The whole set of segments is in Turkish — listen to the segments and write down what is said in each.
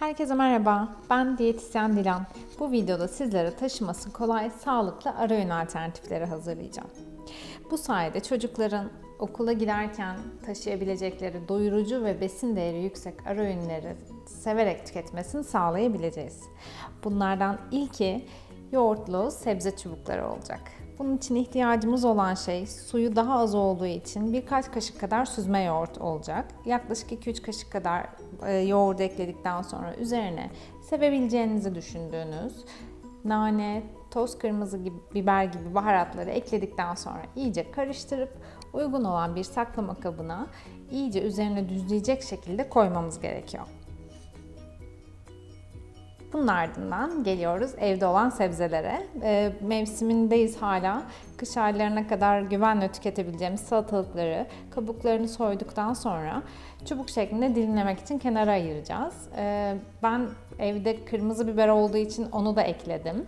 Herkese merhaba, ben diyetisyen Dilan. Bu videoda sizlere taşıması kolay, sağlıklı ara öğün alternatifleri hazırlayacağım. Bu sayede çocukların okula giderken taşıyabilecekleri doyurucu ve besin değeri yüksek ara öğünleri severek tüketmesini sağlayabileceğiz. Bunlardan ilki yoğurtlu sebze çubukları olacak. Bunun için ihtiyacımız olan şey suyu daha az olduğu için birkaç kaşık kadar süzme yoğurt olacak. Yaklaşık 2-3 kaşık kadar yoğurdu ekledikten sonra üzerine sevebileceğinizi düşündüğünüz nane, toz kırmızı gibi, biber gibi baharatları ekledikten sonra iyice karıştırıp uygun olan bir saklama kabına iyice üzerine düzleyecek şekilde koymamız gerekiyor. Bunun ardından geliyoruz evde olan sebzelere. E, mevsimindeyiz hala. Kış aylarına kadar güvenle tüketebileceğimiz salatalıkları kabuklarını soyduktan sonra çubuk şeklinde dilimlemek için kenara ayıracağız. E, ben evde kırmızı biber olduğu için onu da ekledim.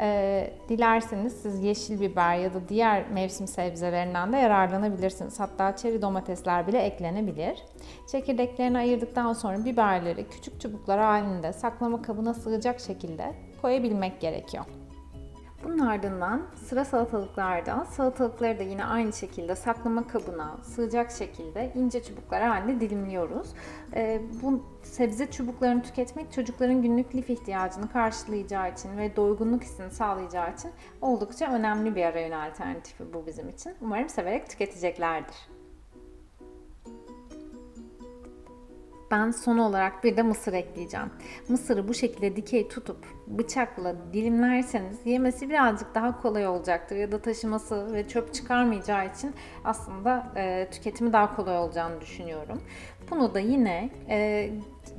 E, dilerseniz siz yeşil biber ya da diğer mevsim sebzelerinden de yararlanabilirsiniz. Hatta çeri domatesler bile eklenebilir. Çekirdeklerini ayırdıktan sonra biberleri küçük çubuklar halinde saklama kabına sığacak şekilde koyabilmek gerekiyor. Bunun ardından sıra salatalıklarda salatalıkları da yine aynı şekilde saklama kabına sığacak şekilde ince çubuklar halinde dilimliyoruz. Ee, bu sebze çubuklarını tüketmek çocukların günlük lif ihtiyacını karşılayacağı için ve doygunluk hissini sağlayacağı için oldukça önemli bir ara öğün alternatifi bu bizim için. Umarım severek tüketeceklerdir. Ben son olarak bir de mısır ekleyeceğim. Mısırı bu şekilde dikey tutup bıçakla dilimlerseniz yemesi birazcık daha kolay olacaktır ya da taşıması ve çöp çıkarmayacağı için aslında e, tüketimi daha kolay olacağını düşünüyorum. Bunu da yine e,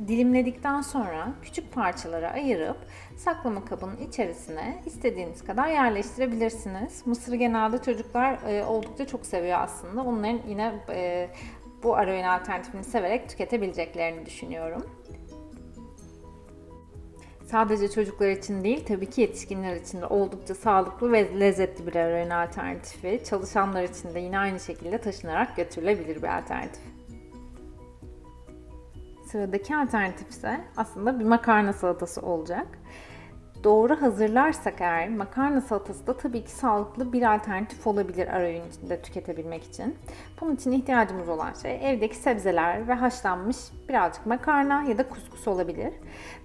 dilimledikten sonra küçük parçalara ayırıp saklama kabının içerisine istediğiniz kadar yerleştirebilirsiniz. Mısırı genelde çocuklar e, oldukça çok seviyor aslında. Onların yine e, bu ara öğün alternatifini severek tüketebileceklerini düşünüyorum. Sadece çocuklar için değil, tabii ki yetişkinler için de oldukça sağlıklı ve lezzetli bir ara öğün alternatifi. Çalışanlar için de yine aynı şekilde taşınarak götürülebilir bir alternatif. Sıradaki alternatif ise aslında bir makarna salatası olacak. Doğru hazırlarsak eğer makarna salatası da tabii ki sağlıklı bir alternatif olabilir ara öğün içinde tüketebilmek için. Bunun için ihtiyacımız olan şey evdeki sebzeler ve haşlanmış birazcık makarna ya da kuskus olabilir.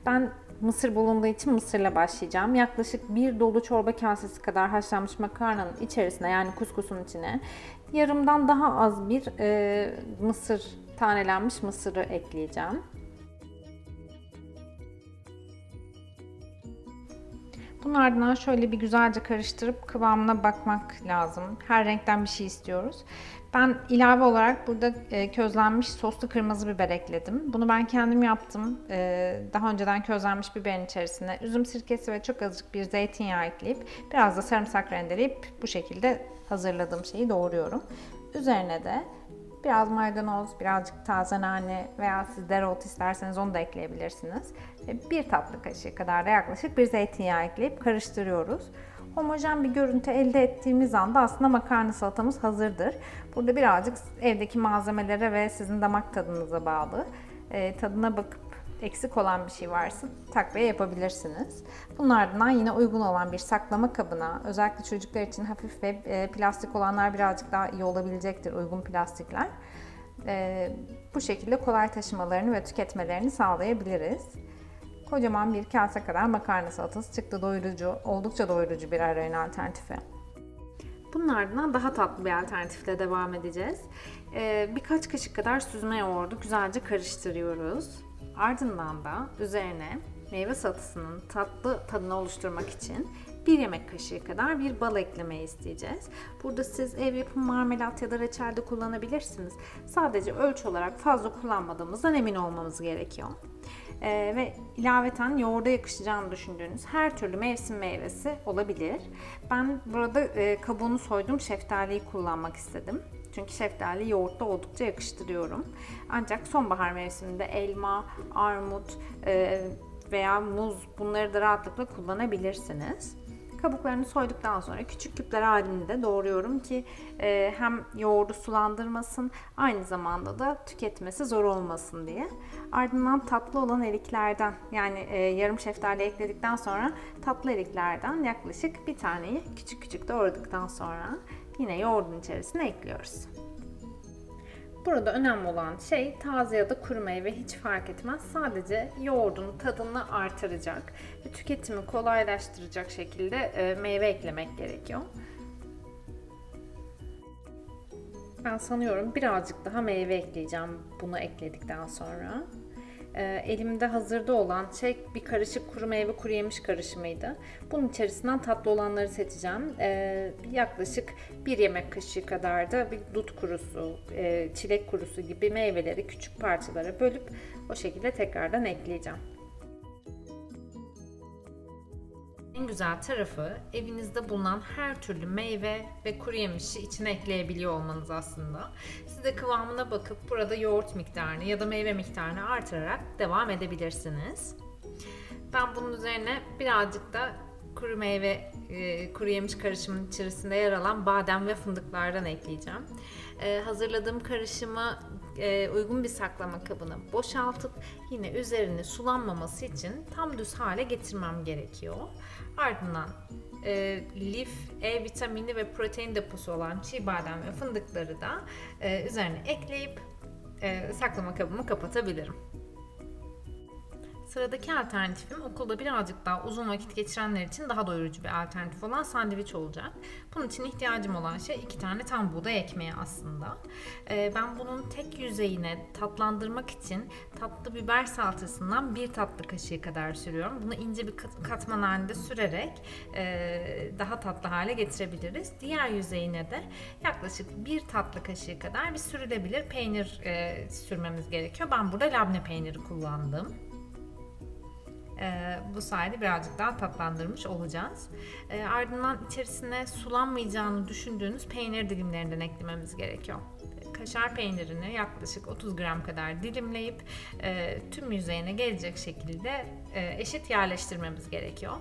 Ben mısır bulunduğu için mısırla başlayacağım. Yaklaşık bir dolu çorba kasesi kadar haşlanmış makarnanın içerisine yani kuskusun içine yarımdan daha az bir e, mısır tanelenmiş mısırı ekleyeceğim. Bunun ardından şöyle bir güzelce karıştırıp kıvamına bakmak lazım. Her renkten bir şey istiyoruz. Ben ilave olarak burada e, közlenmiş soslu kırmızı biber ekledim. Bunu ben kendim yaptım. E, daha önceden közlenmiş biberin içerisine üzüm sirkesi ve çok azıcık bir zeytinyağı ekleyip biraz da sarımsak rendeleyip bu şekilde hazırladığım şeyi doğruyorum. Üzerine de Biraz maydanoz, birazcık taze nane veya siz dereotu isterseniz onu da ekleyebilirsiniz. Ve bir tatlı kaşığı kadar da yaklaşık bir zeytinyağı ekleyip karıştırıyoruz. Homojen bir görüntü elde ettiğimiz anda aslında makarna salatamız hazırdır. Burada birazcık evdeki malzemelere ve sizin damak tadınıza bağlı. E, tadına bakıp eksik olan bir şey varsa takviye yapabilirsiniz. Bunun ardından yine uygun olan bir saklama kabına, özellikle çocuklar için hafif ve e, plastik olanlar birazcık daha iyi olabilecektir, uygun plastikler. E, bu şekilde kolay taşımalarını ve tüketmelerini sağlayabiliriz. Kocaman bir kase kadar makarna salatası çıktı doyurucu, oldukça doyurucu bir ara öğün alternatifi. Bunun ardından daha tatlı bir alternatifle devam edeceğiz. Ee, birkaç kaşık kadar süzme yoğurdu güzelce karıştırıyoruz. Ardından da üzerine meyve salatasının tatlı tadını oluşturmak için bir yemek kaşığı kadar bir bal eklemeyi isteyeceğiz. Burada siz ev yapımı marmelat ya da reçel de kullanabilirsiniz. Sadece ölçü olarak fazla kullanmadığımızdan emin olmamız gerekiyor. Ee, ve ilaveten yoğurda yakışacağını düşündüğünüz her türlü mevsim meyvesi olabilir. Ben burada e, kabuğunu soyduğum şeftaliyi kullanmak istedim. Çünkü şeftali yoğurtla oldukça yakıştırıyorum. Ancak sonbahar mevsiminde elma, armut e, veya muz bunları da rahatlıkla kullanabilirsiniz. Kabuklarını soyduktan sonra küçük küpler halinde doğruyorum ki e, hem yoğurdu sulandırmasın aynı zamanda da tüketmesi zor olmasın diye. Ardından tatlı olan eriklerden yani e, yarım şeftali ekledikten sonra tatlı eriklerden yaklaşık bir taneyi küçük küçük doğradıktan sonra yine yoğurdun içerisine ekliyoruz. Burada önemli olan şey taze ya da kuru meyve hiç fark etmez. Sadece yoğurdun tadını artıracak ve tüketimi kolaylaştıracak şekilde e, meyve eklemek gerekiyor. Ben sanıyorum birazcık daha meyve ekleyeceğim bunu ekledikten sonra. E, elimde hazırda olan şey bir karışık kuru meyve kuru yemiş karışımıydı. Bunun içerisinden tatlı olanları seçeceğim. E, yaklaşık bir yemek kaşığı kadar da bir dut kurusu, e, çilek kurusu gibi meyveleri küçük parçalara bölüp o şekilde tekrardan ekleyeceğim. En güzel tarafı evinizde bulunan her türlü meyve ve kuru yemişi içine ekleyebiliyor olmanız aslında. Siz de kıvamına bakıp burada yoğurt miktarını ya da meyve miktarını artırarak devam edebilirsiniz. Ben bunun üzerine birazcık da kuru meyve, e, kuru yemiş karışımının içerisinde yer alan badem ve fındıklardan ekleyeceğim. E, hazırladığım karışımı e, uygun bir saklama kabına boşaltıp yine üzerini sulanmaması için tam düz hale getirmem gerekiyor. Ardından e, lif, E vitamini ve protein deposu olan çiğ badem ve fındıkları da e, üzerine ekleyip e, saklama kabımı kapatabilirim. Sıradaki alternatifim okulda birazcık daha uzun vakit geçirenler için daha doyurucu bir alternatif olan sandviç olacak. Bunun için ihtiyacım olan şey iki tane tam buğday ekmeği aslında. Ee, ben bunun tek yüzeyine tatlandırmak için tatlı biber salçasından bir tatlı kaşığı kadar sürüyorum. Bunu ince bir kat- katman halinde sürerek e, daha tatlı hale getirebiliriz. Diğer yüzeyine de yaklaşık bir tatlı kaşığı kadar bir sürülebilir peynir e, sürmemiz gerekiyor. Ben burada labne peyniri kullandım. Ee, bu sayede birazcık daha tatlandırmış olacağız. Ee, ardından içerisine sulanmayacağını düşündüğünüz peynir dilimlerinden eklememiz gerekiyor. Kaşar peynirini yaklaşık 30 gram kadar dilimleyip e, tüm yüzeyine gelecek şekilde e, eşit yerleştirmemiz gerekiyor.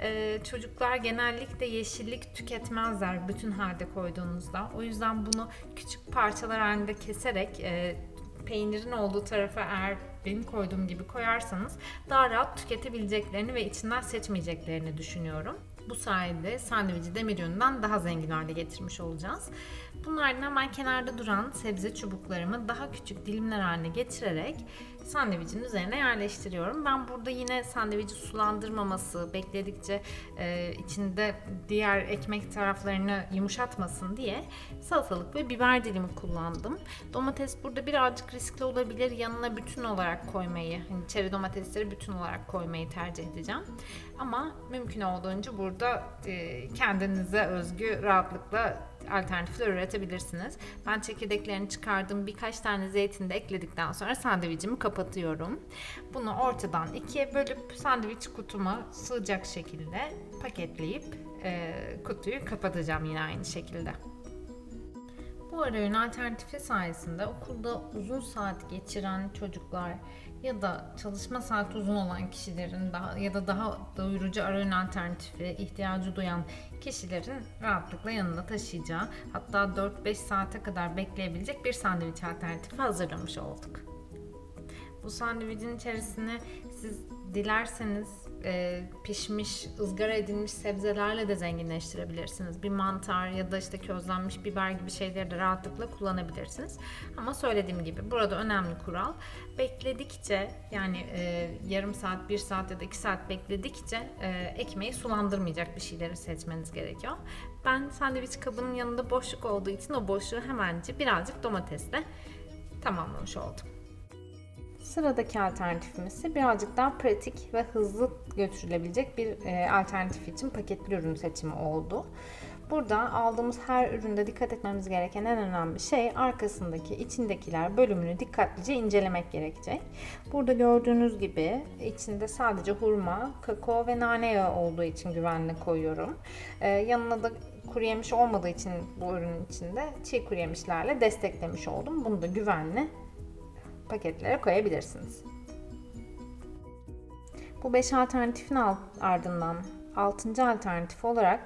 E, çocuklar genellikle yeşillik tüketmezler bütün halde koyduğunuzda. O yüzden bunu küçük parçalar halinde keserek e, peynirin olduğu tarafa eğer benim koyduğum gibi koyarsanız daha rahat tüketebileceklerini ve içinden seçmeyeceklerini düşünüyorum. Bu sayede sandviçi demir yönünden daha zengin hale getirmiş olacağız. Bunlardan ben kenarda duran sebze çubuklarımı daha küçük dilimler haline getirerek sandviçin üzerine yerleştiriyorum. Ben burada yine sandviçi sulandırmaması, bekledikçe e, içinde diğer ekmek taraflarını yumuşatmasın diye salatalık ve biber dilimi kullandım. Domates burada birazcık riskli olabilir. Yanına bütün olarak koymayı, hani çeri domatesleri bütün olarak koymayı tercih edeceğim. Ama mümkün olduğunca burada e, kendinize özgü rahatlıkla alternatifler üretebilirsiniz. Ben çekirdeklerini çıkardım. Birkaç tane zeytin de ekledikten sonra sandviçimi kapatıyorum. Bunu ortadan ikiye bölüp sandviç kutuma sığacak şekilde paketleyip e, kutuyu kapatacağım yine aynı şekilde. Bu arayün alternatifi sayesinde okulda uzun saat geçiren çocuklar ya da çalışma saati uzun olan kişilerin daha ya da daha doyurucu arayün alternatifi ihtiyacı duyan kişilerin rahatlıkla yanında taşıyacağı hatta 4-5 saate kadar bekleyebilecek bir sandviç alternatifi hazırlamış olduk. Bu sandviçin içerisine siz dilerseniz e, pişmiş, ızgara edilmiş sebzelerle de zenginleştirebilirsiniz. Bir mantar ya da işte közlenmiş biber gibi şeyleri de rahatlıkla kullanabilirsiniz. Ama söylediğim gibi burada önemli kural bekledikçe yani e, yarım saat, bir saat ya da iki saat bekledikçe e, ekmeği sulandırmayacak bir şeyleri seçmeniz gerekiyor. Ben sandviç kabının yanında boşluk olduğu için o boşluğu hemenci birazcık domatesle tamamlamış oldum. Sıradaki alternatifimiz ise birazcık daha pratik ve hızlı götürülebilecek bir e, alternatif için paketli ürün seçimi oldu. Burada aldığımız her üründe dikkat etmemiz gereken en önemli şey arkasındaki içindekiler bölümünü dikkatlice incelemek gerekecek. Burada gördüğünüz gibi içinde sadece hurma, kakao ve nane yağı olduğu için güvenli koyuyorum. Ee, yanına da kuru yemiş olmadığı için bu ürünün içinde çiğ kuru yemişlerle desteklemiş oldum. Bunu da güvenli paketlere koyabilirsiniz. Bu 5 alternatifin ardından Altıncı alternatif olarak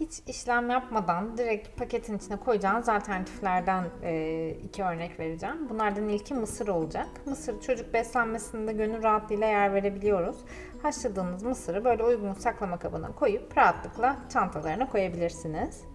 hiç işlem yapmadan direkt paketin içine koyacağınız alternatiflerden e, iki örnek vereceğim. Bunlardan ilki mısır olacak. Mısır çocuk beslenmesinde gönül rahatlığıyla yer verebiliyoruz. Haşladığınız mısırı böyle uygun saklama kabına koyup rahatlıkla çantalarına koyabilirsiniz.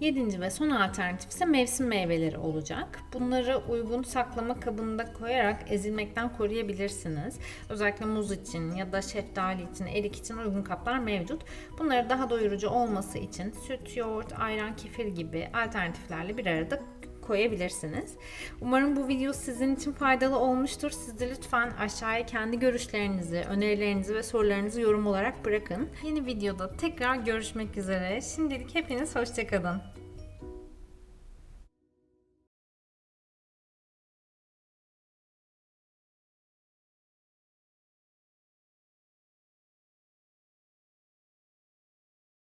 Yedinci ve son alternatif ise mevsim meyveleri olacak. Bunları uygun saklama kabında koyarak ezilmekten koruyabilirsiniz. Özellikle muz için ya da şeftali için, erik için uygun kaplar mevcut. Bunları daha doyurucu olması için süt, yoğurt, ayran, kefir gibi alternatiflerle bir arada koyabilirsiniz. Umarım bu video sizin için faydalı olmuştur. Siz de lütfen aşağıya kendi görüşlerinizi, önerilerinizi ve sorularınızı yorum olarak bırakın. Yeni videoda tekrar görüşmek üzere. Şimdilik hepiniz hoşçakalın.